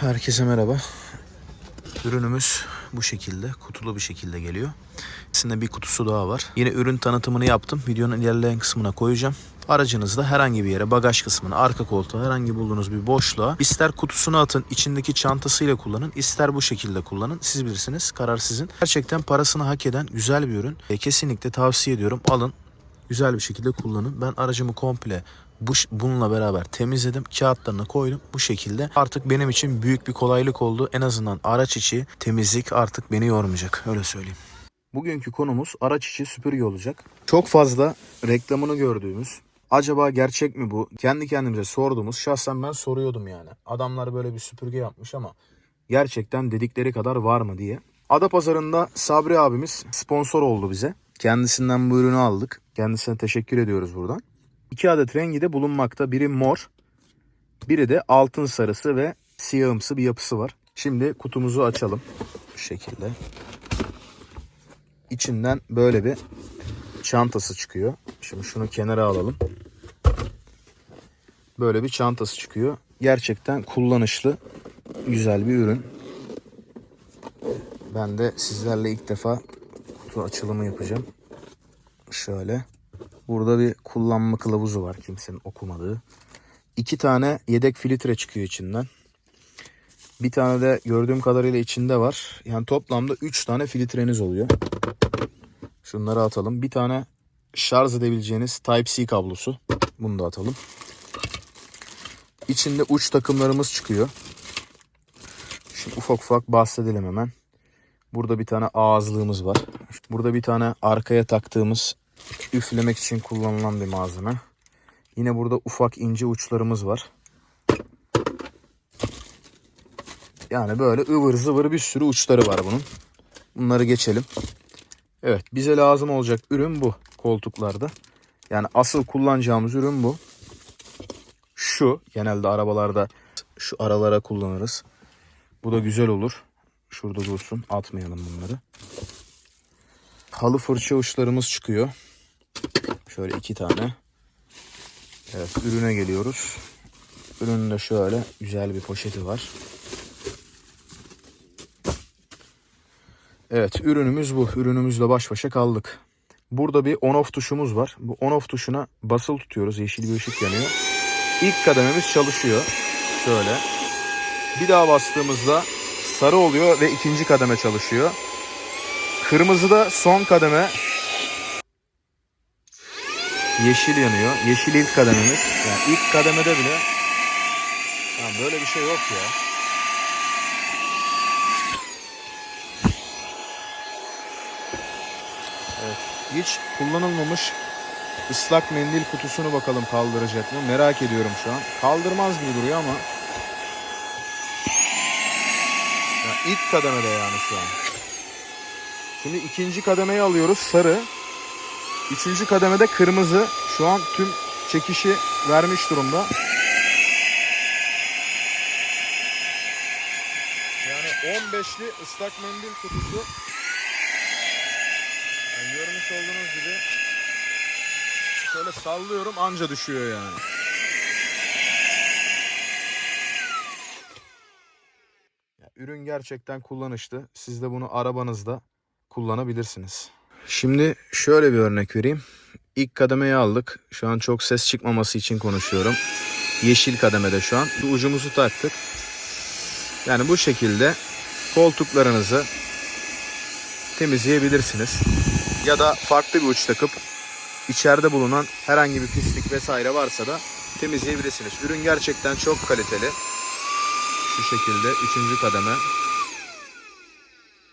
Herkese merhaba. Ürünümüz bu şekilde, kutulu bir şekilde geliyor. İçinde bir kutusu daha var. Yine ürün tanıtımını yaptım. Videonun ilerleyen kısmına koyacağım. Aracınızda herhangi bir yere, bagaj kısmına, arka koltuğa, herhangi bulduğunuz bir boşluğa ister kutusunu atın, içindeki çantasıyla kullanın, ister bu şekilde kullanın. Siz bilirsiniz, karar sizin. Gerçekten parasını hak eden güzel bir ürün. E, kesinlikle tavsiye ediyorum. Alın, güzel bir şekilde kullanın. Ben aracımı komple bu bununla beraber temizledim. Kağıtlarını koydum bu şekilde. Artık benim için büyük bir kolaylık oldu. En azından araç içi temizlik artık beni yormayacak. Öyle söyleyeyim. Bugünkü konumuz araç içi süpürge olacak. Çok fazla reklamını gördüğümüz Acaba gerçek mi bu? Kendi kendimize sorduğumuz şahsen ben soruyordum yani. Adamlar böyle bir süpürge yapmış ama gerçekten dedikleri kadar var mı diye. Adapazarı'nda Sabri abimiz sponsor oldu bize. Kendisinden bu ürünü aldık. Kendisine teşekkür ediyoruz buradan. İki adet rengi de bulunmakta. Biri mor, biri de altın sarısı ve siyahımsı bir yapısı var. Şimdi kutumuzu açalım. Bu şekilde. İçinden böyle bir çantası çıkıyor. Şimdi şunu kenara alalım. Böyle bir çantası çıkıyor. Gerçekten kullanışlı, güzel bir ürün. Ben de sizlerle ilk defa kutu açılımı yapacağım. Şöyle. Burada bir kullanma kılavuzu var kimsenin okumadığı. İki tane yedek filtre çıkıyor içinden. Bir tane de gördüğüm kadarıyla içinde var. Yani toplamda 3 tane filtreniz oluyor. Şunları atalım. Bir tane şarj edebileceğiniz Type-C kablosu. Bunu da atalım. İçinde uç takımlarımız çıkıyor. Şimdi ufak ufak bahsedelim hemen. Burada bir tane ağızlığımız var. Burada bir tane arkaya taktığımız üflemek için kullanılan bir malzeme. Yine burada ufak ince uçlarımız var. Yani böyle ıvır zıvır bir sürü uçları var bunun. Bunları geçelim. Evet bize lazım olacak ürün bu koltuklarda. Yani asıl kullanacağımız ürün bu. Şu genelde arabalarda şu aralara kullanırız. Bu da güzel olur. Şurada dursun atmayalım bunları. Halı fırça uçlarımız çıkıyor. Şöyle iki tane. Evet ürüne geliyoruz. Ürünün de şöyle güzel bir poşeti var. Evet ürünümüz bu. Ürünümüzle baş başa kaldık. Burada bir on off tuşumuz var. Bu on off tuşuna basılı tutuyoruz. Yeşil bir ışık yanıyor. İlk kadememiz çalışıyor. Şöyle. Bir daha bastığımızda sarı oluyor ve ikinci kademe çalışıyor. Kırmızı da son kademe. Yeşil yanıyor. Yeşil ilk kadememiz. Yani ilk kademede bile yani böyle bir şey yok ya. Evet. Hiç kullanılmamış ıslak mendil kutusunu bakalım kaldıracak mı? Merak ediyorum şu an. Kaldırmaz gibi duruyor ama. Ya ilk kademede yani şu an. Şimdi ikinci kademeyi alıyoruz sarı. Üçüncü kademede kırmızı. Şu an tüm çekişi vermiş durumda. Yani 15'li ıslak mendil kutusu. Yani görmüş olduğunuz gibi şöyle sallıyorum anca düşüyor yani. Ürün gerçekten kullanışlı. Siz de bunu arabanızda kullanabilirsiniz. Şimdi şöyle bir örnek vereyim. İlk kademeyi aldık. Şu an çok ses çıkmaması için konuşuyorum. Yeşil kademede şu an. Bu ucumuzu taktık. Yani bu şekilde koltuklarınızı temizleyebilirsiniz. Ya da farklı bir uç takıp içeride bulunan herhangi bir pislik vesaire varsa da temizleyebilirsiniz. Ürün gerçekten çok kaliteli. Şu şekilde üçüncü kademe.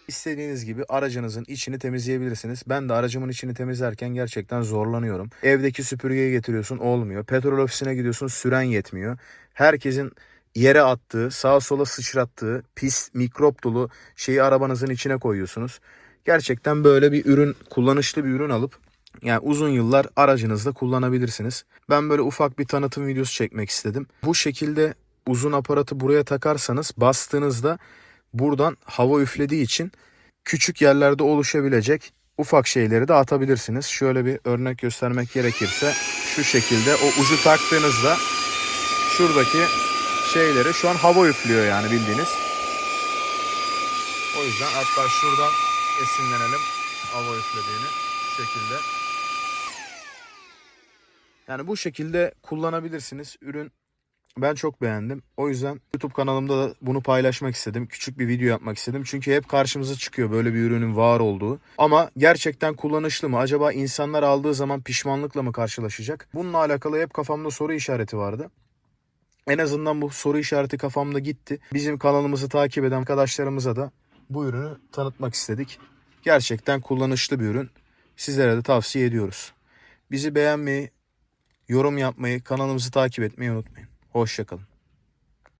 İstediğiniz gibi aracınızın içini temizleyebilirsiniz. Ben de aracımın içini temizlerken gerçekten zorlanıyorum. Evdeki süpürgeyi getiriyorsun olmuyor. Petrol ofisine gidiyorsun süren yetmiyor. Herkesin yere attığı, sağa sola sıçrattığı pis, mikrop dolu şeyi arabanızın içine koyuyorsunuz. Gerçekten böyle bir ürün, kullanışlı bir ürün alıp yani uzun yıllar aracınızda kullanabilirsiniz. Ben böyle ufak bir tanıtım videosu çekmek istedim. Bu şekilde uzun aparatı buraya takarsanız bastığınızda buradan hava üflediği için küçük yerlerde oluşabilecek ufak şeyleri de atabilirsiniz. Şöyle bir örnek göstermek gerekirse şu şekilde o ucu taktığınızda şuradaki şeyleri şu an hava üflüyor yani bildiğiniz. O yüzden hatta şuradan esinlenelim hava üflediğini şu şekilde. Yani bu şekilde kullanabilirsiniz. Ürün ben çok beğendim. O yüzden YouTube kanalımda da bunu paylaşmak istedim. Küçük bir video yapmak istedim. Çünkü hep karşımıza çıkıyor böyle bir ürünün var olduğu. Ama gerçekten kullanışlı mı? Acaba insanlar aldığı zaman pişmanlıkla mı karşılaşacak? Bununla alakalı hep kafamda soru işareti vardı. En azından bu soru işareti kafamda gitti. Bizim kanalımızı takip eden arkadaşlarımıza da bu ürünü tanıtmak istedik. Gerçekten kullanışlı bir ürün. Sizlere de tavsiye ediyoruz. Bizi beğenmeyi, yorum yapmayı, kanalımızı takip etmeyi unutmayın. Hoşçakalın.